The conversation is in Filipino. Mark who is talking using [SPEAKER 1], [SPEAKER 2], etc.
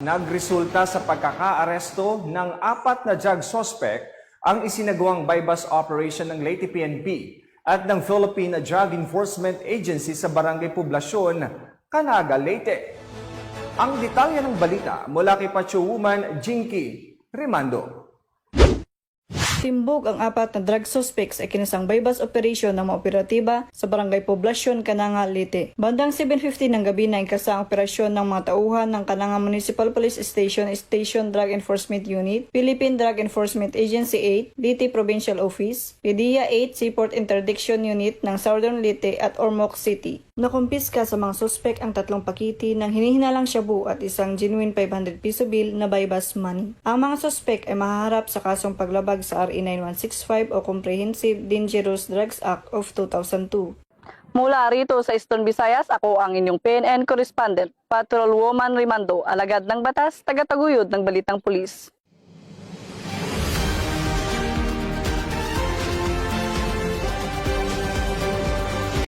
[SPEAKER 1] Nagresulta sa pagkakaaresto ng apat na drug suspect ang isinagawang bypass operation ng Leyte PNP at ng Philippine Drug Enforcement Agency sa Barangay Poblasyon, Canaga, Leyte. Ang detalye ng balita mula kay Pacho Woman Jinky Rimando.
[SPEAKER 2] Timbog ang apat na drug suspects ay kinasang bypass operation ng mga operatiba sa Barangay Poblasyon, Kananga, Leyte. Bandang 7.50 ng gabi na ikasa ang operasyon ng mga tauhan ng Kananga Municipal Police Station, Station Drug Enforcement Unit, Philippine Drug Enforcement Agency 8, Leyte Provincial Office, PDEA 8 Seaport Interdiction Unit ng Southern Leyte at Ormoc City. Nakumpiska sa mga suspect ang tatlong pakiti ng hinihinalang shabu at isang genuine 500 piso bill na bypass money. Ang mga suspect ay mahaharap sa kasong paglabag sa RE 9165 o Comprehensive Dangerous Drugs Act of 2002.
[SPEAKER 3] Mula rito sa Eastern Visayas, ako ang inyong PNN correspondent, Patrol Woman Rimando, alagad ng batas, tagataguyod ng Balitang Pulis.